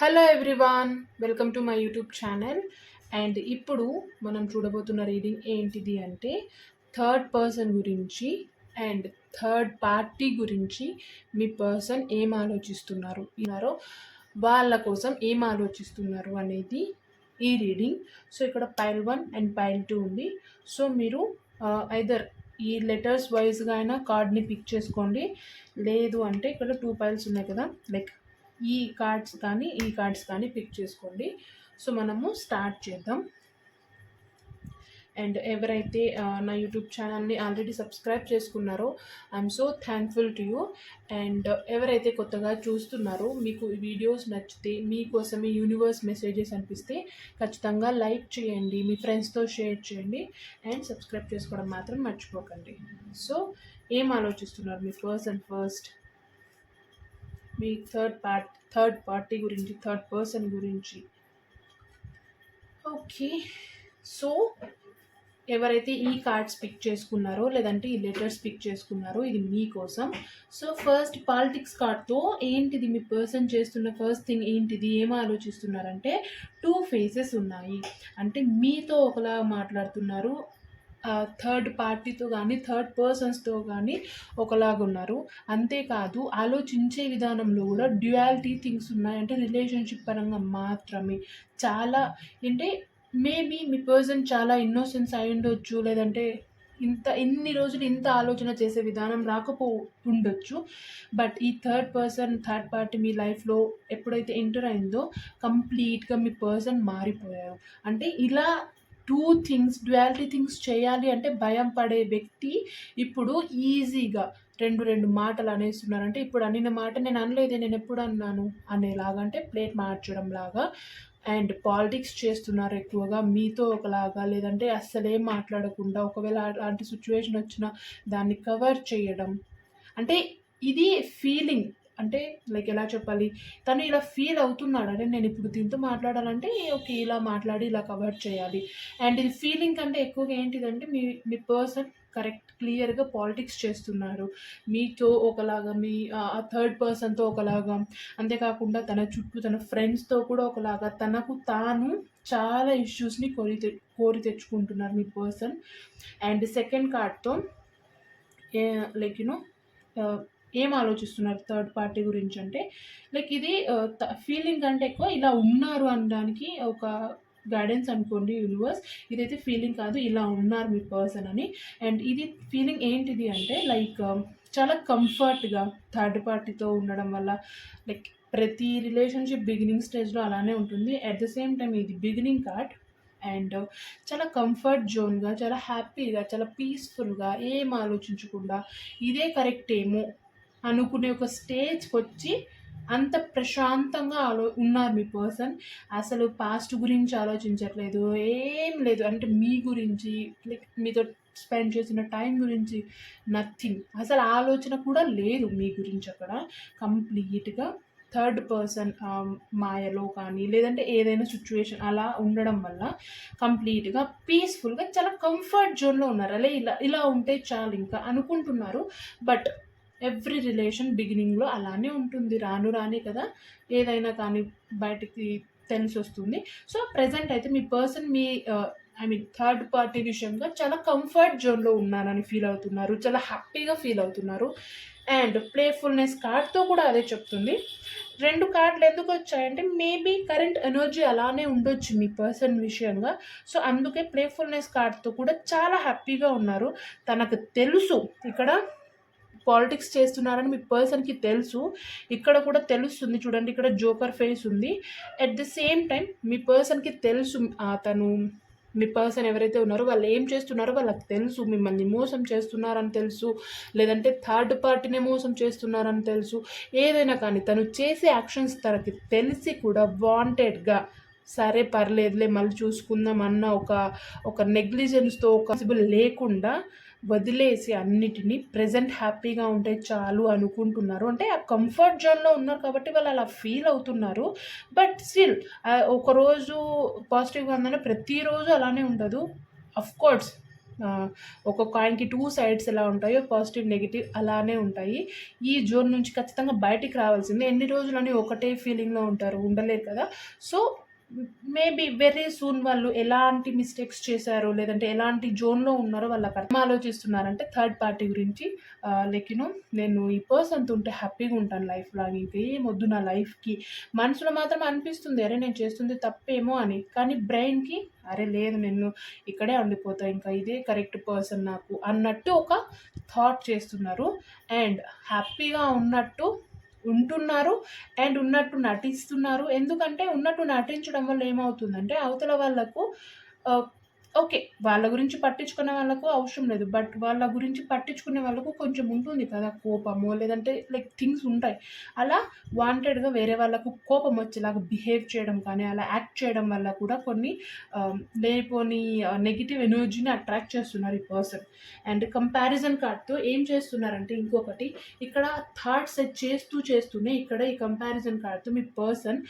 Hello everyone welcome to my YouTube channel and ఇప్పుడు మనం చూడబోతున్న రీడింగ్ ఏంటిది అంటే థర్డ్ పర్సన్ గురించి అండ్ థర్డ్ పార్టీ గురించి మీ పర్సన్ ఏం ఆలోచిస్తున్నారు? ఉన్నారో వాళ్ళ కోసం ఏం ఆలోచిస్తున్నారు అనేది ఈ రీడింగ్ సో ఇక్కడ pile one and pile two ఉంది. సో మీరు ఐదర్ ఈ లెటర్స్ వైజ్గా అయినా కార్డ్ని పిక్ చేసుకోండి. లేదు అంటే ఇక్కడ టూ పైల్స్ ఉన్నాయి కదా లైక్ ఈ కార్డ్స్ కానీ ఈ కార్డ్స్ కానీ పిక్ చేసుకోండి. సో మనము స్టార్ట్ చేద్దాం. అండ్ ఎవరైతే నా యూట్యూబ్ ఛానల్ని ఆల్రెడీ సబ్స్క్రైబ్ చేసుకున్నారో I'm so thankful to you and ఎవరైతే కొత్తగా చూస్తున్నారో మీకు ఈ వీడియోస్ నచ్చితే మీకోసమే యూనివర్స్ మెసేజెస్ అనిపిస్తే ఖచ్చితంగా లైక్ చేయండి మీ ఫ్రెండ్స్తో షేర్ చేయండి. అండ్ సబ్స్క్రైబ్ చేసుకోవడం మాత్రం మర్చిపోకండి. సో ఏం ఆలోచిస్తున్నారు మీ అండ్ ఫస్ట్ మీ థర్డ్ పార్ట్ థర్డ్ పార్టీ గురించి థర్డ్ పర్సన్ గురించి. ఓకే సో ఎవరైతే ఈ కార్డ్స్ పిక్ చేసుకున్నారో లేదంటే ఈ లెటర్స్ పిక్ చేసుకున్నారో ఇది మీకోసం సో ఫస్ట్ పాలిటిక్స్ కార్డ్తో ఏంటిది మీ పర్సన్ చేస్తున్న ఫస్ట్ థింగ్ ఏంటిది ఏం ఆలోచిస్తున్నారంటే టూ ఫేసెస్ ఉన్నాయి. అంటే మీతో ఒకలా మాట్లాడుతున్నారు థర్డ్ పార్టీతో కానీ థర్డ్ పర్సన్స్తో కానీ ఒకలాగా ఉన్నారు అంతేకాదు ఆలోచించే విధానంలో కూడా డ్యుయాలిటీ థింగ్స్ ఉన్నాయంటే రిలేషన్షిప్ పరంగా మాత్రమే. చాలా అంటే మేబీ మీ పర్సన్ చాలా ఇన్నోసెన్స్ అయి ఉండొచ్చు లేదంటే ఇంత ఇన్ని రోజులు ఇంత ఆలోచన చేసే విధానం రాకపో ఉండొచ్చు. బట్ ఈ థర్డ్ పర్సన్ థర్డ్ పార్టీ మీ లైఫ్లో ఎప్పుడైతే ఎంటర్ అయిందో కంప్లీట్గా మీ పర్సన్ మారిపోయారు. అంటే ఇలా టూ థింగ్స్ డ్యుయాలిటీ థింగ్స్ చేయాలి అంటే భయం పడే వ్యక్తి ఇప్పుడు ఈజీగా రెండు రెండు మాటలు అనేస్తున్నారు అంటే ఇప్పుడు అనిన మాట నేను అనలేదే నేను ఎప్పుడు అన్నాను అనేలాగా అంటే ప్లేట్ మార్చడం లాగా. అండ్ పాలిటిక్స్ చేస్తున్నారు ఎక్కువగా మీతో ఒకలాగా లేదంటే అస్సలేం మాట్లాడకుండా ఒకవేళ అలాంటి సిచ్యువేషన్ వచ్చినా దాన్ని కవర్ చేయడం. అంటే ఇది ఫీలింగ్ అంటే లైక్ ఎలా చెప్పాలి? తను ఇలా ఫీల్ అవుతున్నాడు. అంటే నేను ఇప్పుడు దీంతో మాట్లాడాలంటే ఓకే ఇలా మాట్లాడి ఇలా కవర్ చేయాలి. అండ్ ఇది ఫీలింగ్ కంటే ఎక్కువగా ఏంటిదంటే మీ మీ పర్సన్ కరెక్ట్ క్లియర్గా పాలిటిక్స్ చేస్తున్నారు. మీతో ఒకలాగా మీ థర్డ్ పర్సన్తో ఒకలాగా. అంతేకాకుండా తన చుట్టూ తన ఫ్రెండ్స్తో కూడా ఒకలాగా. తనకు తాను చాలా ఇష్యూస్ని కోరి తె కోరి తెచ్చుకుంటున్నారు మీ పర్సన్ అండ్ సెకండ్ కార్డ్తో లైక్ యునో ఏం ఆలోచిస్తున్నారు థర్డ్ పార్టీ గురించి అంటే లైక్ ఇది ఫీలింగ్ కంటే ఎక్కువ ఇలా ఉన్నారు అనడానికి ఒక గైడెన్స్ అనుకోండి యూనివర్స్ ఇదైతే ఫీలింగ్ కాదు ఇలా ఉన్నారు మీ పర్సన్ అని. అండ్ ఇది ఫీలింగ్ ఏంటిది అంటే లైక్ చాలా కంఫర్ట్గా థర్డ్ పార్టీతో ఉండడం వల్ల లైక్ ప్రతి రిలేషన్షిప్ బిగినింగ్ స్టేజ్లో అలానే ఉంటుంది. అట్ ద సేమ్ టైం ఇది బిగినింగ్ కార్డ్ అండ్ చాలా కంఫర్ట్ జోన్గా చాలా హ్యాపీగా చాలా పీస్ఫుల్గా ఏం ఆలోచించకుండా ఇదే కరెక్ట్ ఏమో అనుకునే ఒక స్టేజ్కి వచ్చి అంత ప్రశాంతంగా ఆలో ఉన్నారు మీ పర్సన్ అసలు పాస్ట్ గురించి ఆలోచించట్లేదు ఏం లేదు. అంటే మీ గురించి లైక్ మీతో స్పెండ్ చేసిన టైం గురించి నథింగ్ అసలు ఆలోచన కూడా లేదు మీ గురించి అక్కడ. కంప్లీట్గా థర్డ్ పర్సన్ మాయలో కానీ లేదంటే ఏదైనా సిచ్యువేషన్ అలా ఉండడం వల్ల కంప్లీట్గా పీస్ఫుల్గా చాలా కంఫర్ట్ జోన్లో ఉన్నారు. అలా ఇలా ఇలా ఉంటే చాలు ఇంకా అనుకుంటున్నారు. బట్ ఎవ్రీ రిలేషన్ బిగినింగ్లో అలానే ఉంటుంది. రాను రానే కదా ఏదైనా కానీ బయటికి తెలిసి వస్తుంది. సో ప్రజెంట్ అయితే మీ పర్సన్ మీ ఐ మీన్ థర్డ్ పార్టీ విషయంగా చాలా కంఫర్ట్ జోన్లో ఉన్నానని ఫీల్ అవుతున్నారు. చాలా హ్యాపీగా ఫీల్ అవుతున్నారు. అండ్ ప్లేఫుల్నెస్ కార్డ్తో కూడా అదే చెప్తుంది. రెండు కార్డులు ఎందుకు వచ్చాయంటే మేబీ కరెంట్ ఎనర్జీ అలానే ఉండొచ్చు మీ పర్సన్ విషయంగా. సో అందుకే ప్లేఫుల్నెస్ కార్డ్తో కూడా చాలా హ్యాపీగా ఉన్నారు. తనకు తెలుసు ఇక్కడ పాలిటిక్స్ చేస్తున్నారని మీ పర్సన్కి తెలుసు. ఇక్కడ కూడా తెలుస్తుంది చూడండి ఇక్కడ జోకర్ ఫేస్ ఉంది. అట్ ది సేమ్ టైం మీ పర్సన్కి తెలుసు తను మీ పర్సన్ ఎవరైతే ఉన్నారో వాళ్ళు ఏం చేస్తున్నారో వాళ్ళకి తెలుసు. మిమ్మల్ని మోసం చేస్తున్నారని తెలుసు. లేదంటే థర్డ్ పార్టీనే మోసం చేస్తున్నారని తెలుసు. ఏదైనా కానీ తను చేసే యాక్షన్స్ తనకి తెలిసి కూడా వాంటెడ్గా సరే పర్లేదులే మళ్ళీ చూసుకుందాం అన్న ఒక ఒక నెగ్లిజెన్స్తో ఒక లేకుండా వదిలేసి అన్నిటినీ ప్రజెంట్ హ్యాపీగా ఉంటే చాలు అనుకుంటున్నారు. అంటే ఆ కంఫర్ట్ జోన్లో ఉన్నారు కాబట్టి వాళ్ళు అలా ఫీల్ అవుతున్నారు. బట్ స్టిల్ ఒకరోజు పాజిటివ్గా ఉందని ప్రతిరోజు అలానే ఉండదు. కోర్స్ ఒక కాయిన్కి టూ సైడ్స్ ఎలా ఉంటాయో పాజిటివ్ నెగిటివ్ అలానే ఉంటాయి. ఈ జోన్ నుంచి ఖచ్చితంగా బయటికి రావాల్సిందే. ఎన్ని రోజులని ఒకటే ఫీలింగ్లో ఉంటారు ఉండలేరు కదా. సో మేబీ వెరీ సూన్ వాళ్ళు ఎలాంటి మిస్టేక్స్ చేశారో లేదంటే ఎలాంటి జోన్లో ఉన్నారో వాళ్ళ అక్కడ ఆలోచిస్తున్నారంటే థర్డ్ పార్టీ గురించి లైక్ యూనో నేను ఈ పర్సన్తో ఉంటే హ్యాపీగా ఉంటాను లైఫ్ లాగా ఇంకేం వద్దు నా లైఫ్కి మనసులో మాత్రం అనిపిస్తుంది అరే నేను చేస్తుంది తప్పేమో అని. కానీ బ్రెయిన్కి అరే లేదు నేను ఇక్కడే ఉండిపోతా ఇంకా ఇదే కరెక్ట్ పర్సన్ నాకు అన్నట్టు ఒక థాట్ చేస్తున్నారు. అండ్ హ్యాపీగా ఉన్నట్టు ఉంటున్నారు అండ్ ఉన్నట్టు నటిస్తున్నారు. ఎందుకంటే ఉన్నట్టు నటించడం వల్ల ఏమవుతుందంటే అవతల వాళ్ళకు ఓకే వాళ్ళ గురించి పట్టించుకునే వాళ్ళకు అవసరం లేదు. బట్ వాళ్ళ గురించి పట్టించుకునే వాళ్ళకు కొంచెం ఉంటుంది కదా కోపము లేదంటే లైక్ థింగ్స్ ఉంటాయి. అలా వాంటెడ్గా వేరే వాళ్ళకు కోపం వచ్చేలాగా బిహేవ్ చేయడం కానీ అలా యాక్ట్ చేయడం వల్ల కూడా కొన్ని లేనిపోని నెగిటివ్ ఎనర్జీని అట్రాక్ట్ చేస్తున్నారు ఈ పర్సన్ అండ్ కంపారిజన్ కార్డ్తో ఏం చేస్తున్నారంటే ఇంకొకటి ఇక్కడ థాట్స్ సెట్ చేస్తూ చేస్తూనే ఇక్కడ ఈ కంపారిజన్ కార్డ్తో మీ పర్సన్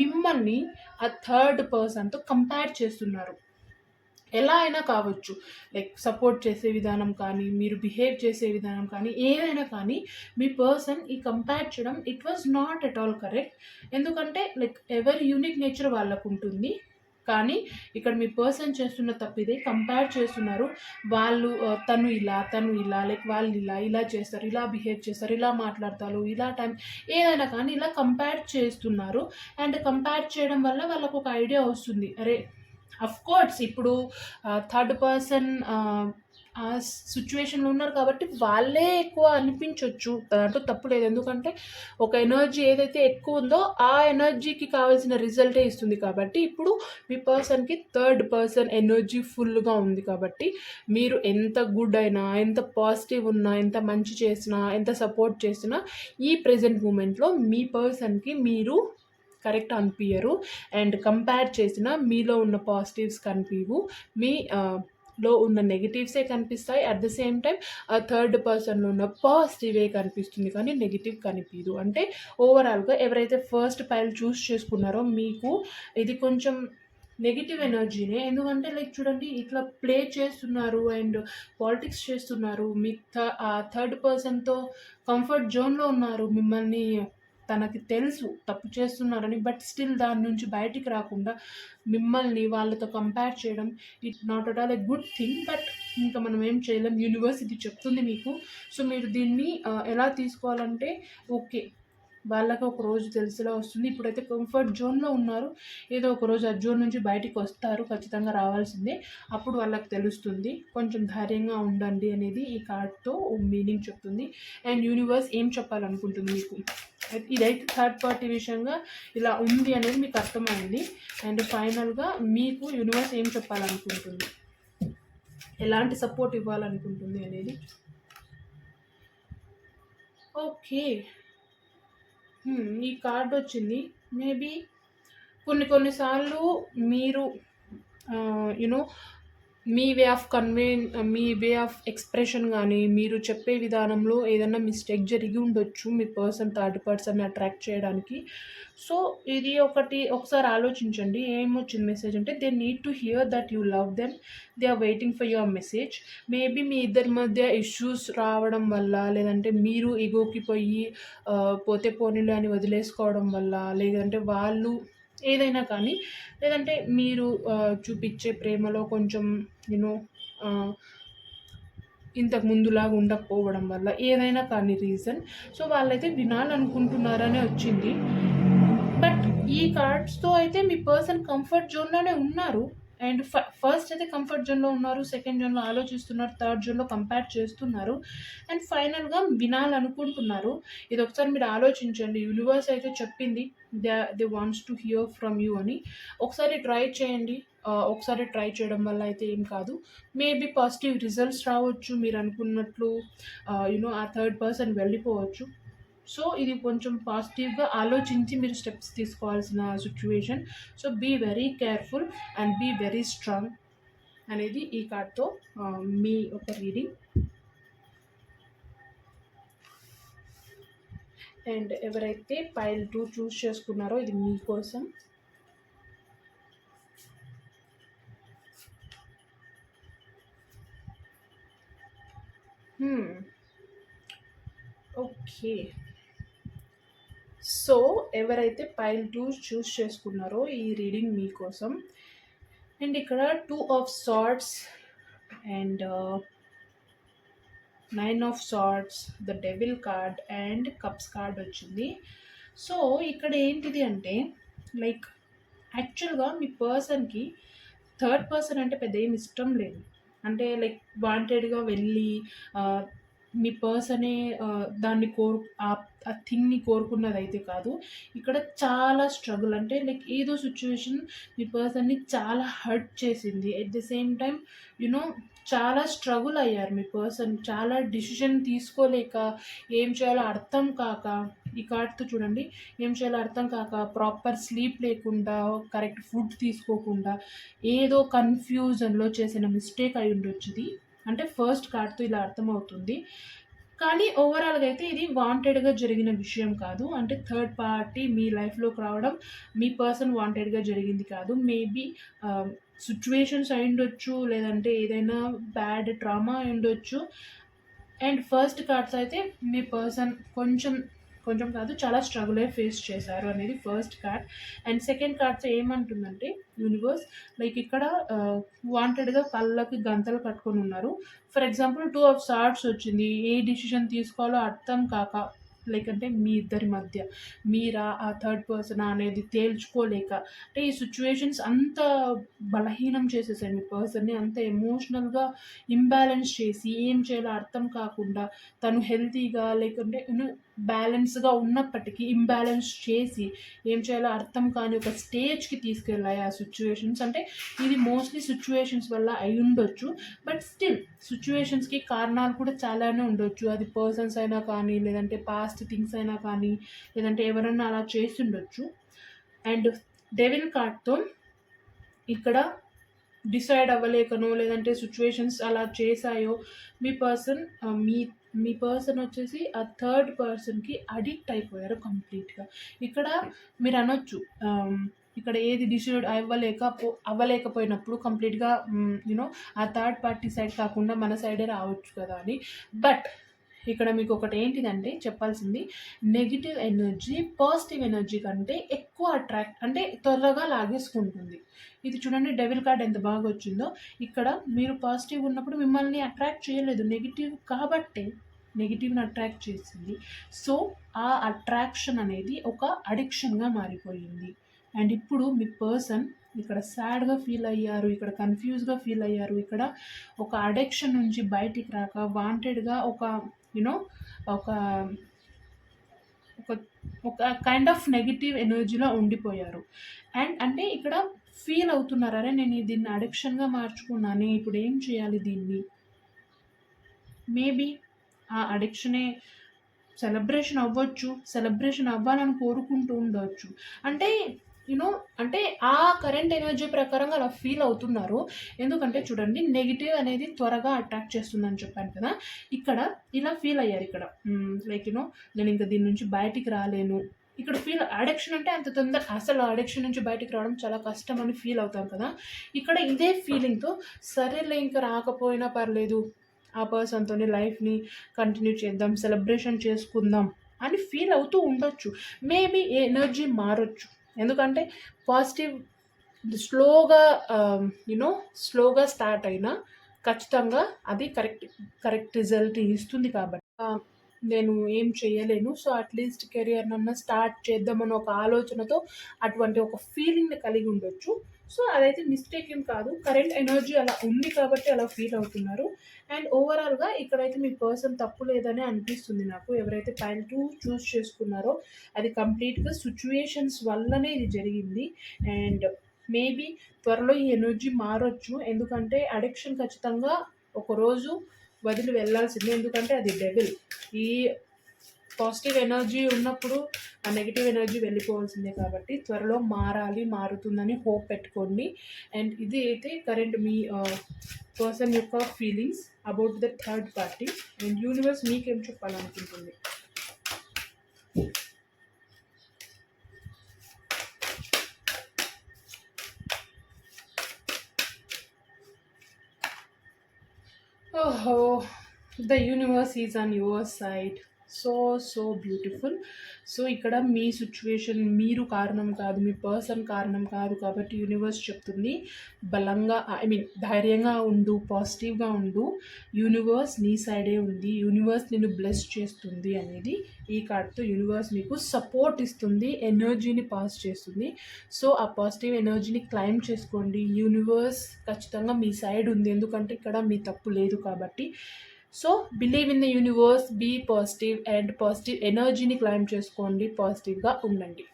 మిమ్మల్ని ఆ థర్డ్ పర్సన్తో కంపేర్ చేస్తున్నారు. ఎలా అయినా కావచ్చు. లైక్ సపోర్ట్ చేసే విధానం కానీ మీరు బిహేవ్ చేసే విధానం కానీ ఏదైనా కానీ మీ పర్సన్ ఈ కంపేర్ చేయడం it was not at all correct ఎందుకంటే లైక్ ఎవరి యూనిక్ నేచర్ వాళ్ళకు ఉంటుంది. కానీ ఇక్కడ మీ పర్సన్ చేస్తున్న తప్పిదే కంపేర్ చేస్తున్నారు. వాళ్ళు తను ఇలా తను ఇలా లైక్ వాళ్ళు ఇలా ఇలా చేస్తారు ఇలా బిహేవ్ చేస్తారు ఇలా మాట్లాడతారు ఇలా టైం ఏదైనా కానీ ఇలా కంపేర్ చేస్తున్నారు. అండ్ కంపేర్ చేయడం వల్ల వాళ్ళకు ఒక ఐడియా వస్తుంది. అరే కోర్స్ ఇప్పుడు థర్డ్ పర్సన్ ఆ సిచ్యువేషన్లో ఉన్నారు కాబట్టి వాళ్ళే ఎక్కువ అనిపించవచ్చు దాంట్లో తప్పు లేదు. ఎందుకంటే ఒక ఎనర్జీ ఏదైతే ఎక్కువ ఉందో ఆ ఎనర్జీకి కావాల్సిన రిజల్టే ఇస్తుంది కాబట్టి ఇప్పుడు మీ పర్సన్కి థర్డ్ పర్సన్ ఎనర్జీ ఫుల్గా ఉంది కాబట్టి మీరు ఎంత గుడ్ అయినా ఎంత పాజిటివ్ ఉన్నా ఎంత మంచి చేసినా ఎంత సపోర్ట్ చేసినా ఈ ప్రజెంట్ మూమెంట్లో మీ పర్సన్కి మీరు కరెక్ట్ అనిపించరు అండ్ కంపేర్ చేసిన మీలో ఉన్న పాజిటివ్స్ కనిపించవు మీ లో ఉన్న నెగిటివ్సే కనిపిస్తాయి. అట్ ద సేమ్ టైం ఆ థర్డ్ పర్సన్లో ఉన్న పాజిటివే కనిపిస్తుంది కానీ నెగిటివ్ కనిపించదు అంటే ఓవరాల్గా ఎవరైతే ఫస్ట్ పైల్ చూస్ చేసుకున్నారో మీకు ఇది కొంచెం నెగిటివ్ ఎనర్జీనే. ఎందుకంటే లైక్ చూడండి ఇట్లా ప్లే చేస్తున్నారు అండ్ పాలిటిక్స్ చేస్తున్నారు. మీ థర్డ్ పర్సన్తో కంఫర్ట్ జోన్లో ఉన్నారు. మిమ్మల్ని తనకి తెలుసు తప్పు చేస్తున్నారని బట్ స్టిల్ దాని నుంచి బయటికి రాకుండా మిమ్మల్ని వాళ్ళతో కంపేర్ చేయడం it not at all a good thing but ఇంకా మనం ఏం చేయలేం. యూనివర్సిటీ చెప్తుంది మీకు. సో మీరు దీన్ని ఎలా తీసుకోవాలంటే ఓకే వాళ్ళకి ఒక రోజు తెలిసేలా వస్తుంది. ఇప్పుడైతే కంఫర్ట్ జోన్లో ఉన్నారు. ఏదో ఒక రోజు ఆ జోన్ నుంచి బయటికి వస్తారు. ఖచ్చితంగా రావాల్సిందే. అప్పుడు వాళ్ళకి తెలుస్తుంది. కొంచెం ధైర్యంగా ఉండండి అనేది ఈ కార్డ్తో మీనింగ్ చెప్తుంది. అండ్ యూనివర్స్ ఏం చెప్పాలనుకుంటుంది మీకు? ఇదైతే థర్డ్ పార్టీ విషయంగా ఇలా ఉంది అనేది మీకు అర్థమైంది. అండ్ ఫైనల్గా మీకు యూనివర్స్ ఏం చెప్పాలనుకుంటుంది? ఎలాంటి సపోర్ట్ ఇవ్వాలనుకుంటుంది అనేది. ఓకే ఈ కార్డ్ వచ్చింది. మేబీ కొన్ని కొన్నిసార్లు మీరు యునో మీ వే ఆఫ్ కన్వే మీ వే ఆఫ్ ఎక్స్ప్రెషన్ కానీ మీరు చెప్పే విధానంలో ఏదైనా మిస్టేక్ జరిగి ఉండొచ్చు మీ పర్సన్ థర్డ్ పర్సన్ అట్రాక్ట్ చేయడానికి. సో ఇది ఒకటి ఒకసారి ఆలోచించండి. ఏమొచ్చింది మెసేజ్ అంటే they need to hear that you love them they are waiting for your message. Maybe మీ ఇద్దరి మధ్య ఇష్యూస్ రావడం వల్ల లేదంటే మీరు ఇగోకి పోయి పోతే పోనీలు అని వదిలేసుకోవడం వల్ల లేదంటే వాళ్ళు ఏదైనా కానీ లేదంటే మీరు చూపించే ప్రేమలో కొంచెం యూనో ఇంతకు ముందులాగా ఉండకపోవడం వల్ల ఏదైనా కానీ రీజన్ సో వాళ్ళైతే వినాలనుకుంటున్నారనే వచ్చింది. బట్ ఈ కార్డ్స్తో అయితే మీ పర్సన్ కంఫర్ట్ జోన్లోనే ఉన్నారు. అండ్ ఫ ఫస్ట్ అయితే కంఫర్ట్ జోన్లో ఉన్నారు సెకండ్ జోన్లో ఆలోచిస్తున్నారు థర్డ్ జోన్లో కంపేర్ చేస్తున్నారు అండ్ ఫైనల్గా వినాలనుకుంటున్నారు. ఇది ఒకసారి మీరు ఆలోచించండి. యూనివర్స్ అయితే చెప్పింది they they wants to hear from you అని. ఒకసారి ట్రై చేయండి. ఒకసారి ట్రై చేయడం వల్ల అయితే ఏం కాదు. మేబీ పాజిటివ్ రిజల్ట్స్ రావచ్చు మీరు అనుకున్నట్లు యూనో ఆ థర్డ్ పర్సన్ వెళ్ళిపోవచ్చు. సో ఇది కొంచెం పాజిటివ్గా ఆలోచించి మీరు స్టెప్స్ తీసుకోవాల్సిన situation so be very careful and be very strong అనేది ఈ కార్డ్తో మీ ఒక రీడింగ్ అండ్ ఎవరైతే పైల్ టూ చూస్ చేసుకున్నారో ఇది మీకోసం ఓకే. Hmm. సో, ఎవరైతే పైల్ టూ చూస్ చేసుకున్నారో ఈ రీడింగ్ మీకోసం. అండ్ ఇక్కడ two of swords and nine of swords the devil card and cups card వచ్చింది. సో, ఇక్కడ ఏంటిది అంటే లైక్ యాక్చువల్‌గా మీ పర్సన్‌కి థర్డ్ పర్సన్ అంటే పెద్ద ఏమి ఇష్టం లేదు. అంటే లైక్ వాంటెడ్‌గా వెళ్ళి uh, మీ పర్సనే ఆహ్, దాన్ని కోరు ఆ థింగ్‌ని కోరుకున్నది అయితే కాదు. ఇక్కడ చాలా స్ట్రగుల్ అంటే లైక్ ఏదో సిచ్యువేషన్ మీ పర్సన్‌ని చాలా హర్ట్ చేసింది. At the same time you know చాలా స్ట్రగుల్ అయ్యారు మీ పర్సన్. చాలా డిసిషన్ తీసుకోలేక, ఏం చేయాలో అర్థం కాక, ఈ కార్డ్‌తో చూడండి ఏం చేయాలో అర్థం కాక, ప్రాపర్ స్లీప్ లేకుండా, కరెక్ట్ ఫుడ్ తీసుకోకుండా, ఏదో కన్‌ఫ్యూజన్‌లో చేసిన మిస్టేక్ అయి ఇది. అంటే ఫస్ట్ కార్డ్‌తో ఇలా అర్థమవుతుంది. కానీ ఓవరాల్‌గా అయితే ఇది వాంటెడ్‌గా జరిగిన విషయం కాదు. అంటే థర్డ్ పార్టీ మీ లైఫ్‌లోకి రావడం మీ పర్సన్ వాంటెడ్‌గా జరిగింది కాదు. మేబీ సిచ్యువేషన్స్ అయి అయ్యుండొచ్చు. లేదంటే ఏదైనా బ్యాడ్ ట్రామా అయ్యుండొచ్చు. అండ్ ఫస్ట్ కార్డ్స్ అయితే మీ పర్సన్ కొంచెం, కొంచెం కాదు చాలా స్ట్రగులే ఫేస్ చేశారు అనేది first card. And second cards ఏమంటుందంటే యూనివర్స్ లైక్ ఇక్కడ వాంటెడ్‌గా కళ్ళకి గంతలు కట్టుకొని ఉన్నారు for example two of swords వచ్చింది. ఏ డిసిషన్ తీసుకోవాలో అర్థం కాక లేకంటే మీ ఇద్దరి మధ్య మీరా? ఆ థర్డ్ పర్సన్ అనేది తేల్చుకోలేక అంటే ఈ సిచ్యువేషన్స్ అంత బలహీనం చేసేసాయి మీ పర్సన్‌ని. అంత ఎమోషనల్‌గా ఇంబ్యాలెన్స్ చేసి ఏం చేయాలో అర్థం కాకుండా తను హెల్తీగా లేకుంటే బ్యాలెన్స్‌గా ఉన్నప్పటికీ ఇంబ్యాలెన్స్ చేసి ఏం చేయాలో అర్థం కాని ఒక స్టేజ్‌కి తీసుకెళ్ళాయి ఆ సిచ్యువేషన్స్ అంటే ఇది మోస్ట్‌లీ సిచ్యువేషన్స్ వల్ల అయి ఉండొచ్చు బట్ స్టిల్ సిచ్యువేషన్స్కి కారణాలు కూడా చాలానే ఉండొచ్చు. అది పర్సన్స్ అయినా కానీ, లేదంటే పాస్ పాస్ట్ థింగ్స్ అయినా కానీ, లేదంటే ఎవరన్నా అలా చేసుండొచ్చు. అండ్ డెవిల్ కార్డ్‌తో ఇక్కడ డిసైడ్ అవ్వలేకనో, లేదంటే సిచ్యువేషన్స్ అలా చేశాయో మీ పర్సన్ మీ మీ పర్సన్ వచ్చేసి ఆ థర్డ్ పర్సన్‌కి అడిక్ట్ అయిపోయారు కంప్లీట్‌గా. ఇక్కడ మీరనొచ్చు అనొచ్చు ఇక్కడ ఏది డిసైడ్ అవ్వలేక పో అవ్వలేకపోయినప్పుడు కంప్లీట్‌గా యూనో ఆ థర్డ్ పార్టీ సైడ్ కాకుండా మన సైడే రావచ్చు కదా అని. బట్ ఇక్కడ మీకు ఒకటి ఏంటిదంటే చెప్పాల్సింది నెగిటివ్ ఎనర్జీ పాజిటివ్ ఎనర్జీ కంటే ఎక్కువ అట్రాక్ట్ అంటే త్వరగా లాగేసుకుంటుంది. ఇది చూడండి డెవిల్ కార్డ్ ఎంత బాగా వచ్చిందో. ఇక్కడ మీరు పాజిటివ్ ఉన్నప్పుడు మిమ్మల్ని అట్రాక్ట్ చేయలేదు. నెగిటివ్ కాబట్టే నెగిటివ్ని అట్రాక్ట్ చేసింది. సో, ఆ అట్రాక్షన్ అనేది ఒక అడిక్షన్‌గా మారిపోయింది. అండ్ ఇప్పుడు మీ పర్సన్ ఇక్కడ సాడ్‌గా ఫీల్ అయ్యారు. ఇక్కడ కన్‌ఫ్యూజ్‌గా ఫీల్ అయ్యారు. ఇక్కడ ఒక అడిక్షన్ నుంచి బయటికి రాక వాంటెడ్‌గా ఒక యునో ఒక ఒక ఒక కైండ్ ఆఫ్ నెగిటివ్ ఎనర్జీలో ఉండిపోయారు. అండ్ అంటే ఇక్కడ ఫీల్ అవుతున్నారు. అరే! నేను దీన్ని అడిక్షన్‌గా మార్చుకున్నానే. ఇప్పుడు ఏం చేయాలి దీన్ని? మేబీ ఆ అడిక్షనే సెలబ్రేషన్ అవ్వచ్చు. సెలబ్రేషన్ అవ్వాలని కోరుకుంటూ ఉండవచ్చు అంటే యూ నో అంటే ఆ కరెంట్ ఎనర్జీ ప్రకారంగా అలా ఫీల్ అవుతున్నారు. ఎందుకంటే చూడండి నెగిటివ్ అనేది త్వరగా అట్రాక్ట్ చేస్తుందని చెప్పాను కదా! ఇక్కడ ఇలా ఫీల్ అయ్యారు ఇక్కడ. లైక్ యూనో నేను ఇంకా దీని నుంచి బయటికి రాలేను. ఇక్కడ ఫీల్ అడిక్షన్ అంటే అంత తొందర అసలు అడిక్షన్ నుంచి బయటికి రావడం చాలా కష్టం అని ఫీల్ అవుతాం కదా! ఇక్కడ ఇదే ఫీలింగ్‌తో సరేలే ఇంకా రాకపోయినా పర్లేదు. ఆ పర్సన్‌తోని లైఫ్‌ని కంటిన్యూ చేద్దాం. సెలబ్రేషన్ చేసుకుందాం అని ఫీల్ అవుతూ ఉండొచ్చు. మేబీ ఎనర్జీ మారొచ్చు. ఎందుకంటే పాజిటివ్ స్లోగా యూనో స్లోగా స్టార్ట్ అయినా ఖచ్చితంగా అది కరెక్ట్ కరెక్ట్ రిజల్ట్ ఇస్తుంది కాబట్టి నేను ఏం చేయలేను. సో, అట్‌లీస్ట్ కెరియర్‌నన్నా స్టార్ట్ చేద్దామని ఒక ఆలోచనతో అటువంటి ఒక ఫీలింగ్‌ని కలిగి ఉండొచ్చు. సో, అదైతే మిస్టేక్ ఏం కాదు. కరెంట్ ఎనర్జీ అలా ఉంది కాబట్టి అలా ఫీల్ అవుతున్నారు. అండ్ ఓవరాల్‌గా ఇక్కడైతే మీ పర్సన్ తప్పు లేదనే అనిపిస్తుంది నాకు. ఎవరైతే పైల్ 2 చూజ్ చేసుకున్నారో అది కంప్లీట్‌గా సిచ్యువేషన్స్ వల్లనే ఇది జరిగింది. అండ్ మేబీ త్వరలో ఈ ఎనర్జీ మారొచ్చు. ఎందుకంటే అడిక్షన్ ఖచ్చితంగా ఒకరోజు వదిలి వెళ్ళాల్సిందే. ఎందుకంటే అది డెవిల్. ఈ పాజిటివ్ ఎనర్జీ ఉన్నప్పుడు ఆ నెగిటివ్ ఎనర్జీ వెళ్ళిపోవాల్సిందే కాబట్టి త్వరలో మారాలి, మారుతుందని హోప్ పెట్టుకోండి. అండ్ ఇది అయితే కరెంట్ మీ పర్సన్ యొక్క feelings about the third party. And universe మీకేం చెప్పాలనుకుంటుంది? ఓహో! The universe is on your side so so beautiful. So ఇక్కడ మీ సిచ్యువేషన్ మీరు కారణం కాదు మీ పర్సన్ కారణం కాదు కాబట్టి యూనివర్స్ చెప్తుంది బలంగా ఐ మీన్ ధైర్యంగా ఉండు పాజిటివ్గా ఉండు యూనివర్స్ నీ సైడే ఉంది యూనివర్స్ నేను బ్లెస్ చేస్తుంది అనేది ఈ కార్డ్తో యూనివర్స్ మీకు సపోర్ట్ ఇస్తుంది ఎనర్జీని పాస్ చేస్తుంది. సో ఆ పాజిటివ్ ఎనర్జీని క్లైమ్ చేసుకోండి యూనివర్స్ ఖచ్చితంగా మీ సైడ్ ఉంది ఎందుకంటే ఇక్కడ మీ తప్పు లేదు కాబట్టి so believe in the universe be positive and positive ఎనర్జీని క్లైమ్ చేసుకోండి పాజిటివ్గా ఉండండి.